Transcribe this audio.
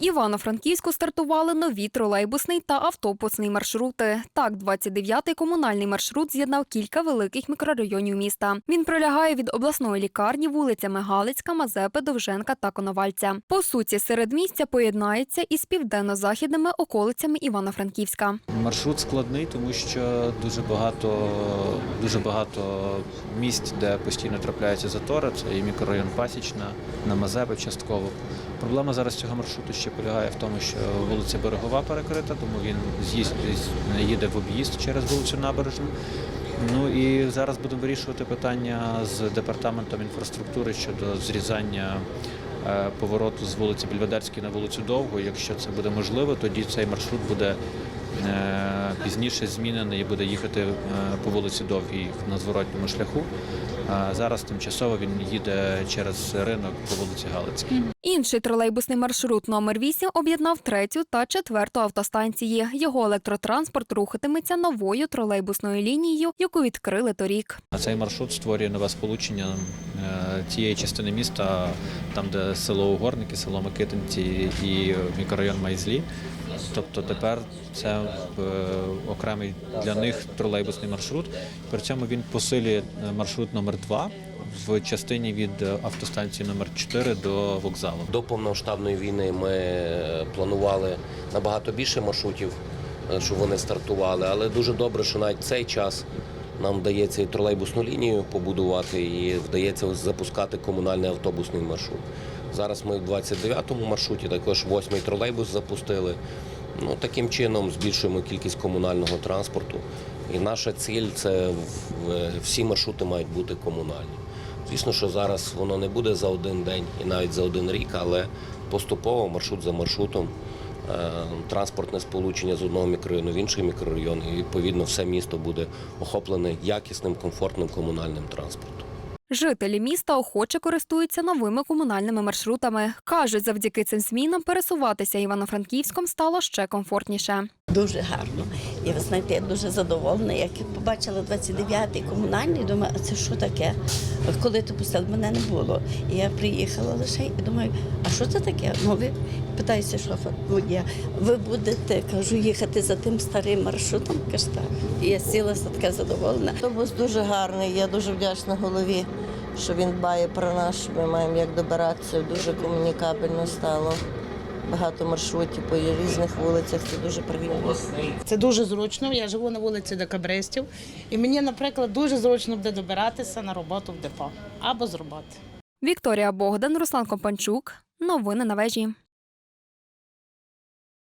Івано-Франківську стартували нові тролейбусний та автобусний маршрути. Так, 29-й комунальний маршрут з'єднав кілька великих мікрорайонів міста. Він пролягає від обласної лікарні вулицями Галицька, Мазепи, Довженка та Коновальця. По суті, середмістя поєднається із південно-західними околицями Івано-Франківська. Маршрут складний, тому що дуже багато, дуже багато місць, де постійно трапляються затори. Це і мікрорайон Пасічна, на Мазепи частково. Проблема зараз цього маршруту ще полягає в тому, що вулиця Берегова перекрита, тому він з'їзд їде в об'їзд через вулицю Набережну. Ну і зараз будемо вирішувати питання з департаментом інфраструктури щодо зрізання е, повороту з вулиці Більведерської на вулицю Довгу. Якщо це буде можливо, тоді цей маршрут буде пізніше змінений і буде їхати е, по вулиці Довгій на зворотньому шляху. Зараз тимчасово він їде через ринок по вулиці Галицькій. Інший тролейбусний маршрут номер 8 об'єднав третю та четверту автостанції. Його електротранспорт рухатиметься новою тролейбусною лінією, яку відкрили торік. А цей маршрут створює нове сполучення е, тієї частини міста, там де село Угорники, село Микитинці і мікрорайон Майзлі. Тобто тепер це е, окремий для них тролейбусний маршрут. При цьому він посилює е, маршрут номер 2 в частині від е, автостанції номер 4 до вокзалу. До повномасштабної війни ми планували набагато більше маршрутів, щоб вони стартували. Але дуже добре, що навіть цей час нам вдається і тролейбусну лінію побудувати, і вдається запускати комунальний автобусний маршрут. Зараз ми в 29-му маршруті, також 8-й тролейбус запустили. Ну, таким чином збільшуємо кількість комунального транспорту. І наша ціль це всі маршрути мають бути комунальні. Звісно, що зараз воно не буде за один день і навіть за один рік, але поступово маршрут за маршрутом, транспортне сполучення з одного мікрорайону в інший мікрорайон, і відповідно все місто буде охоплене якісним, комфортним комунальним транспортом. Жителі міста охоче користуються новими комунальними маршрутами. Кажуть, завдяки цим змінам пересуватися Івано-Франківськом стало ще комфортніше. Дуже гарно. І ви знаєте, я дуже задоволена. Як я побачила 29-й комунальний, думаю, а це що таке? Коли ти пустив, мене не було. І я приїхала лише і думаю, а що це таке? Ну, ви питаюся шофер, водія, ви будете, кажу, їхати за тим старим маршрутом? Каже, так. І я сілася така задоволена. Автобус дуже гарний. Я дуже вдячна голові, що він дбає про нас. що Ми маємо як добиратися. Дуже комунікабельно стало. Багато маршрутів по різних вулицях. Це дуже приємно. Це дуже зручно. Я живу на вулиці Декабристів, і мені, наприклад, дуже зручно буде добиратися на роботу в депо або з роботи. Вікторія Богдан, Руслан Компанчук. Новини на вежі.